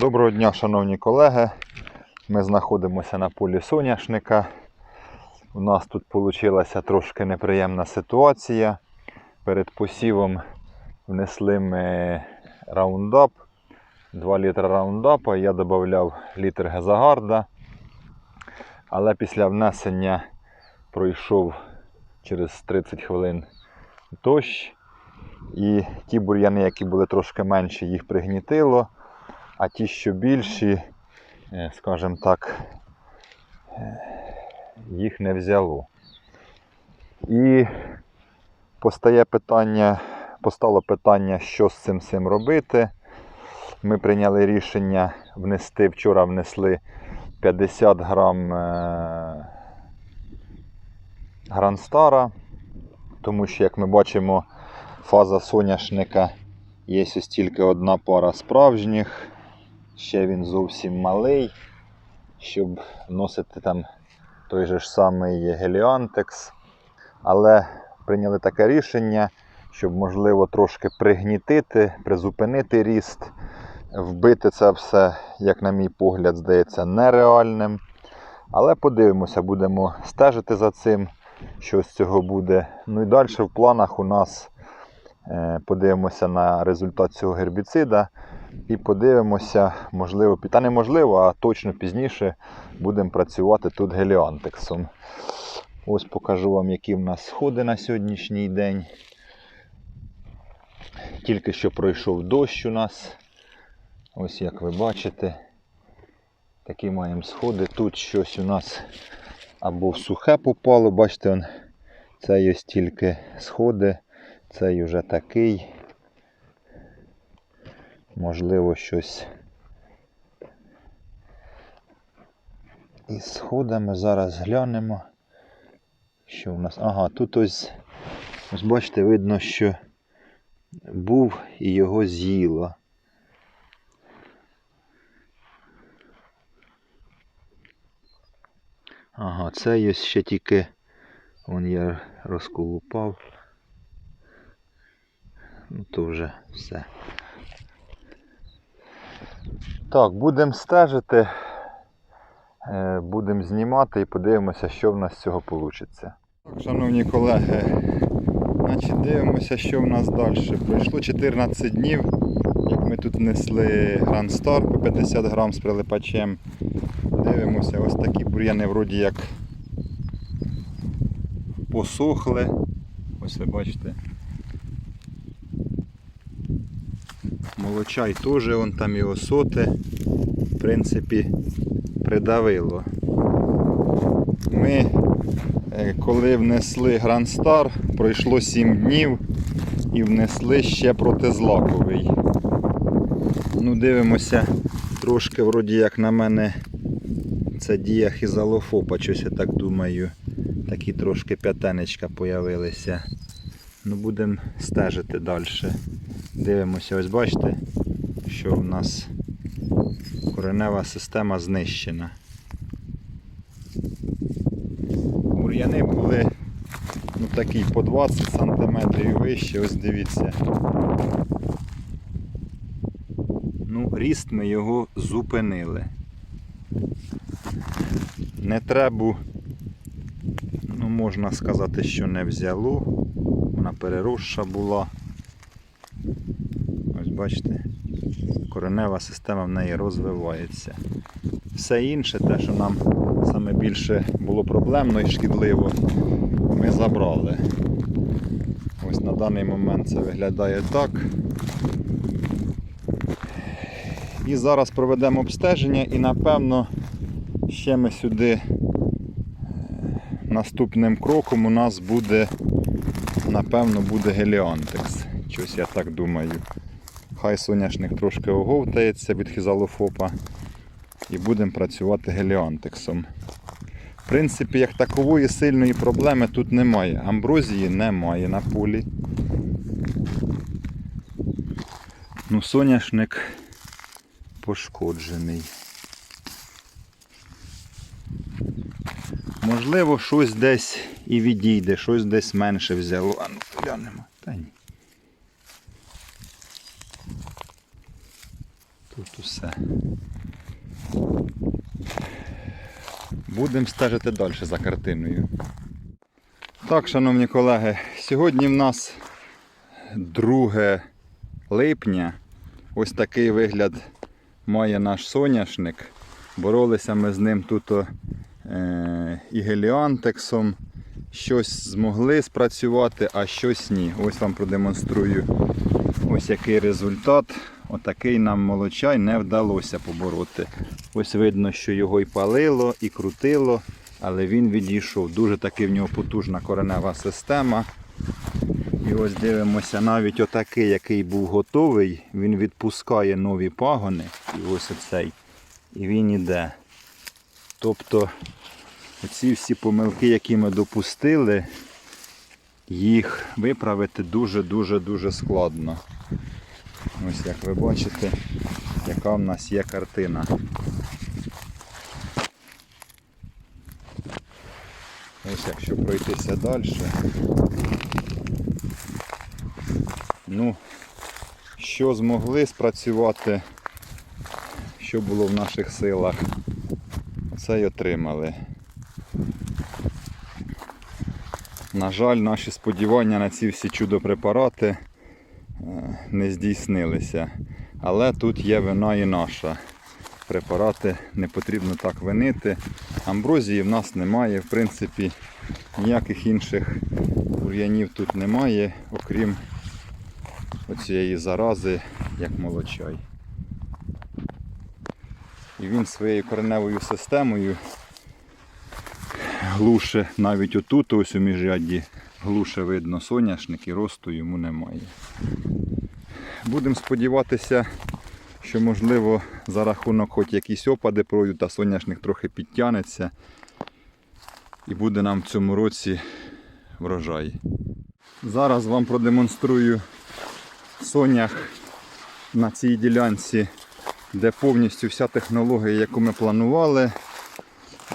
Доброго дня, шановні колеги. Ми знаходимося на полі соняшника. У нас тут вийшла трошки неприємна ситуація. Перед посівом внесли ми раундап, 2 літри раундапа. Я додав літр гезагарда. Але після внесення пройшов через 30 хвилин дощ. І ті бур'яни, які були трошки менші, їх пригнітило. А ті, що більші, е, скажімо так, е, їх не взяло. І постає питання, постало питання, що з цим всім робити. Ми прийняли рішення внести, вчора внесли 50 грам е, гранстара, тому що, як ми бачимо, фаза соняшника є ось тільки одна пара справжніх. Ще він зовсім малий, щоб носити там той же ж самий геліантекс. Але прийняли таке рішення, щоб, можливо, трошки пригнітити, призупинити ріст, вбити це все, як на мій погляд, здається, нереальним. Але подивимося, будемо стежити за цим, що з цього буде. Ну і далі в планах у нас е, подивимося на результат цього гербіцида. І подивимося, можливо, та неможливо, а точно пізніше будемо працювати тут геліантексом. Ось покажу вам, які в нас сходи на сьогоднішній день. Тільки що пройшов дощ у нас. Ось як ви бачите, такі маємо сходи. Тут щось у нас або в сухе попало, бачите, це ось тільки сходи, цей уже такий можливо, щось із сходами. Зараз глянемо. Що в нас? Ага, тут ось, ось бачите, видно, що був і його з'їло. Ага, це ось ще тільки вон я розколупав. Ну то вже все. Так, будемо стежити, е, будемо знімати і подивимося, що в нас з цього вийде. Так, шановні колеги, значить дивимося, що в нас далі. Пройшло 14 днів, як ми тут несли Grand Star по 50 грам з прилипачем. Дивимося, ось такі бур'яни вроді як посохли. Ось ви бачите. Молочай теж, вон там і осоти, в принципі, придавило. Ми, е, коли внесли Star, пройшло 7 днів і внесли ще протизлаковий. Ну, дивимося, трошки, вроді як на мене, це дія хізалофопа, щось я так думаю. Такі трошки п'ятенечка появилися. Ну, будемо стежити далі. Дивимося, ось бачите, що в нас коренева система знищена. Бур'яни були ну, такі по 20 см і вище, ось дивіться. Ну, ріст ми його зупинили. Не треба, ну можна сказати, що не взяло. Вона переросша була. Бачите, коренева система в неї розвивається. Все інше, те, що нам саме більше було проблемно і шкідливо, ми забрали. Ось на даний момент це виглядає так. І зараз проведемо обстеження і напевно ще ми сюди е, наступним кроком у нас буде, напевно, буде геліантекс. Щось я так думаю. Хай соняшник трошки оговтається від хізалофопа і будемо працювати геліантексом. В принципі, як такової сильної проблеми тут немає. Амброзії немає на полі. Ну, соняшник пошкоджений. Можливо, щось десь і відійде, щось десь менше взяло. А ну глянемо. Та ні. Тут усе. Будемо стежити далі за картиною. Так, шановні колеги, сьогодні в нас 2 липня. Ось такий вигляд має наш соняшник. Боролися ми з ним тут е, і геліантексом. Щось змогли спрацювати, а щось ні. Ось вам продемонструю ось який результат. Отакий нам молочай не вдалося побороти. Ось видно, що його і палило, і крутило, але він відійшов. Дуже таки в нього потужна коренева система. І ось дивимося, навіть отакий, який був готовий, він відпускає нові пагони. І ось оцей. І він іде. Тобто оці всі помилки, які ми допустили, їх виправити дуже-дуже-дуже складно. Ось як ви бачите, яка в нас є картина. Ось якщо пройтися далі. Ну, що змогли спрацювати, що було в наших силах, це й отримали. На жаль, наші сподівання на ці всі чудо-препарати е, не здійснилися. Але тут є вина і наша. Препарати не потрібно так винити. Амброзії в нас немає, в принципі, ніяких інших бур'янів тут немає, окрім оцієї зарази, як молочай. І він своєю кореневою системою глуше навіть отут, ось у міжрядді, глуше видно соняшник і росту йому немає. Будемо сподіватися, що можливо за рахунок хоч якісь опади пройдуть, а соняшник трохи підтягнеться і буде нам в цьому році врожай. Зараз вам продемонструю сонях на цій ділянці, де повністю вся технологія, яку ми планували,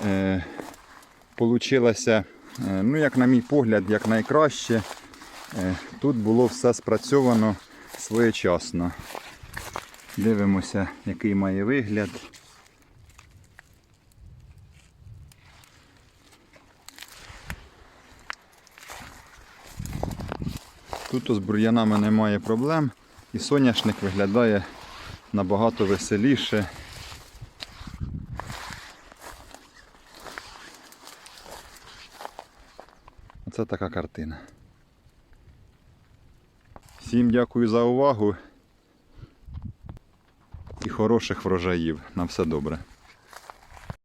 е, ну, як на мій погляд, як найкраще. Е, Тут було все спрацьовано своєчасно. Дивимося, який має вигляд. Тут з бур'янами немає проблем і соняшник виглядає набагато веселіше. Оце така картина. Всім дякую за увагу і хороших врожаїв. На все добре.